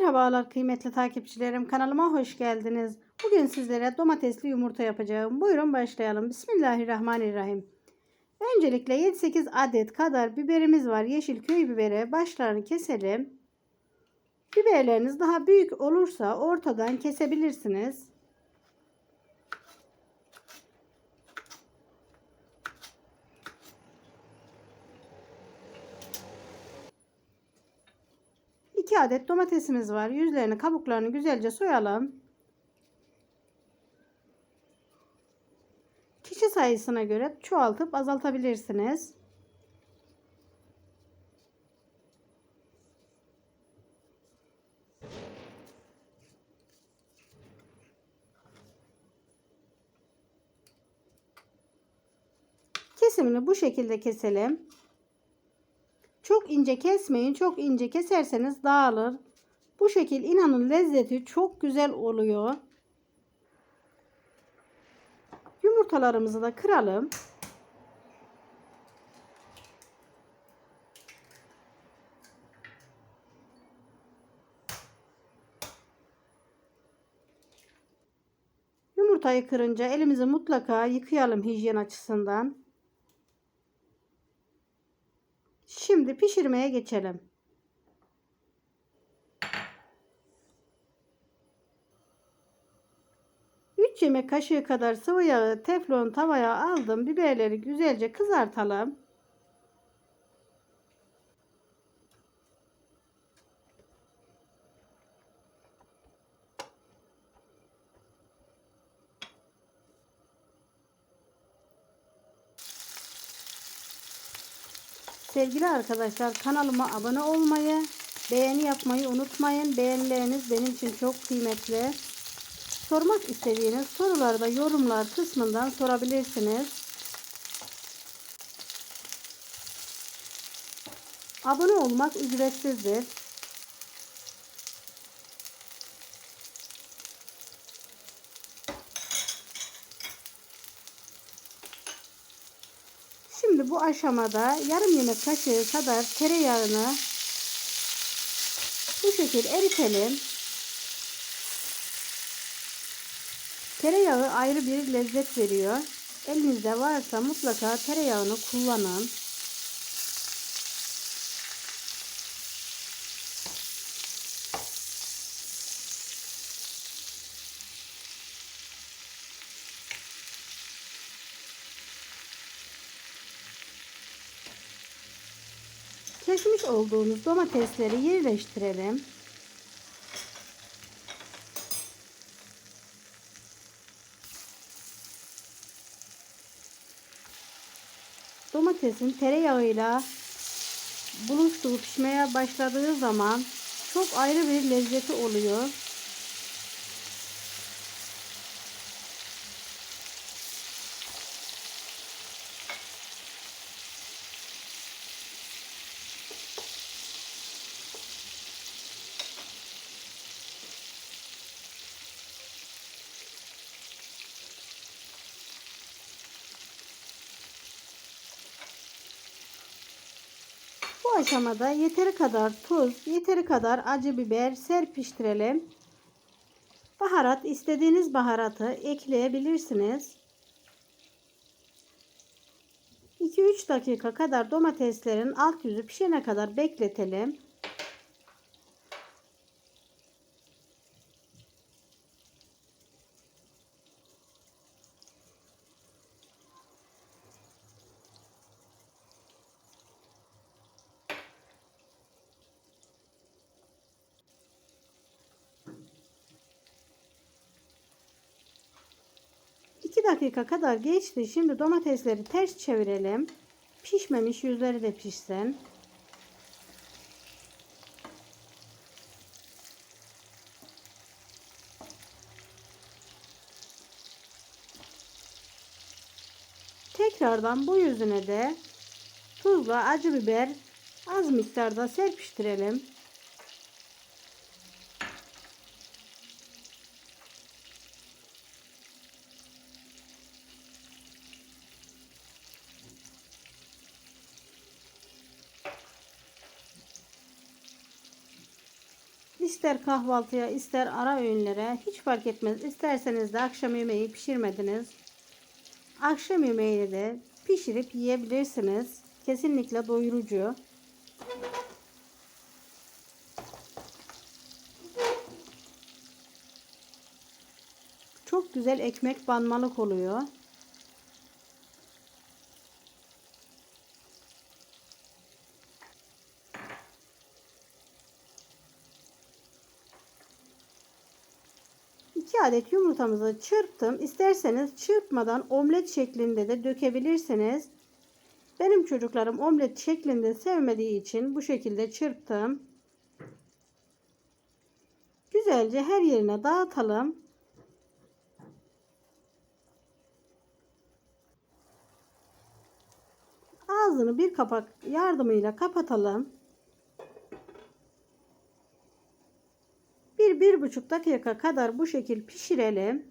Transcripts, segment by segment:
Merhabalar kıymetli takipçilerim. Kanalıma hoş geldiniz. Bugün sizlere domatesli yumurta yapacağım. Buyurun başlayalım. Bismillahirrahmanirrahim. Öncelikle 7-8 adet kadar biberimiz var. Yeşil köy biberi. Başlarını keselim. Biberleriniz daha büyük olursa ortadan kesebilirsiniz. İki adet domatesimiz var. Yüzlerini, kabuklarını güzelce soyalım. Kişi sayısına göre çoğaltıp azaltabilirsiniz. Kesimini bu şekilde keselim. İnce kesmeyin. Çok ince keserseniz dağılır. Bu şekil inanın lezzeti çok güzel oluyor. Yumurtalarımızı da kıralım. Yumurtayı kırınca elimizi mutlaka yıkayalım hijyen açısından. Şimdi pişirmeye geçelim. Yemek kaşığı kadar sıvı yağı teflon tavaya aldım. Biberleri güzelce kızartalım. Sevgili arkadaşlar kanalıma abone olmayı, beğeni yapmayı unutmayın. Beğenileriniz benim için çok kıymetli. Sormak istediğiniz soruları da yorumlar kısmından sorabilirsiniz. Abone olmak ücretsizdir. Şimdi bu aşamada yarım yemek kaşığı kadar tereyağını bu şekilde eritelim. Tereyağı ayrı bir lezzet veriyor. Elinizde varsa mutlaka tereyağını kullanın. Kesmiş olduğunuz domatesleri yerleştirelim. Domatesin tereyağıyla buluştuğu pişmeye başladığı zaman çok ayrı bir lezzeti oluyor. Bu aşamada yeteri kadar tuz, yeteri kadar acı biber serpiştirelim. Baharat istediğiniz baharatı ekleyebilirsiniz. 2-3 dakika kadar domateslerin alt yüzü pişene kadar bekletelim. Dakika kadar geçti. Şimdi domatesleri ters çevirelim. Pişmemiş yüzleri de pişsin. Tekrardan bu yüzüne de tuzla acı biber az miktarda serpiştirelim. İster kahvaltıya ister ara öğünlere hiç fark etmez. İsterseniz de akşam yemeği pişirmediniz. Akşam yemeğini de pişirip yiyebilirsiniz. Kesinlikle doyurucu. Çok güzel ekmek banmalık oluyor. İki adet yumurtamızı çırptım. İsterseniz çırpmadan omlet şeklinde de dökebilirsiniz. Benim çocuklarım omlet şeklinde sevmediği için bu şekilde çırptım. Güzelce her yerine dağıtalım. Ağzını bir kapak yardımıyla kapatalım. Bir, bir buçuk dakika kadar bu şekil pişirelim.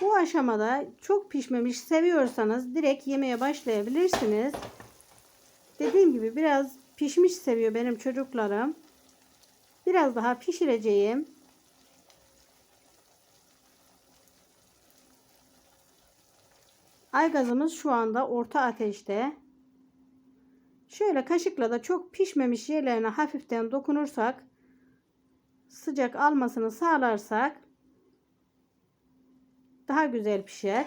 Bu aşamada çok pişmemiş seviyorsanız direkt yemeye başlayabilirsiniz. Dediğim gibi biraz pişmiş seviyor benim çocuklarım. Biraz daha pişireceğim. Aygazımız şu anda orta ateşte. Şöyle kaşıkla da çok pişmemiş yerlerine hafiften dokunursak sıcak almasını sağlarsak daha güzel pişer.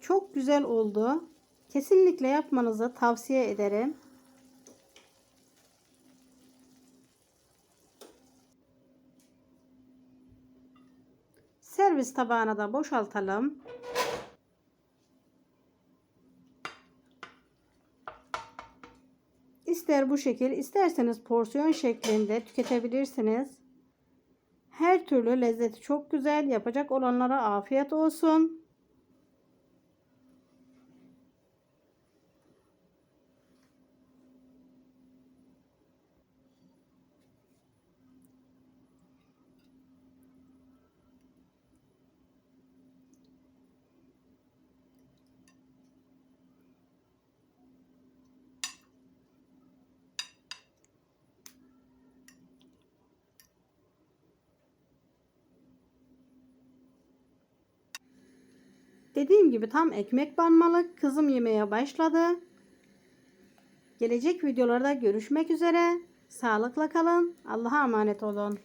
Çok güzel oldu. Kesinlikle yapmanızı tavsiye ederim. Servis tabağına da boşaltalım. İster bu şekil, isterseniz porsiyon şeklinde tüketebilirsiniz. Her türlü lezzeti çok güzel. Yapacak olanlara afiyet olsun. Dediğim gibi tam ekmek banmalık. Kızım yemeye başladı. Gelecek videolarda görüşmek üzere. Sağlıkla kalın. Allah'a emanet olun.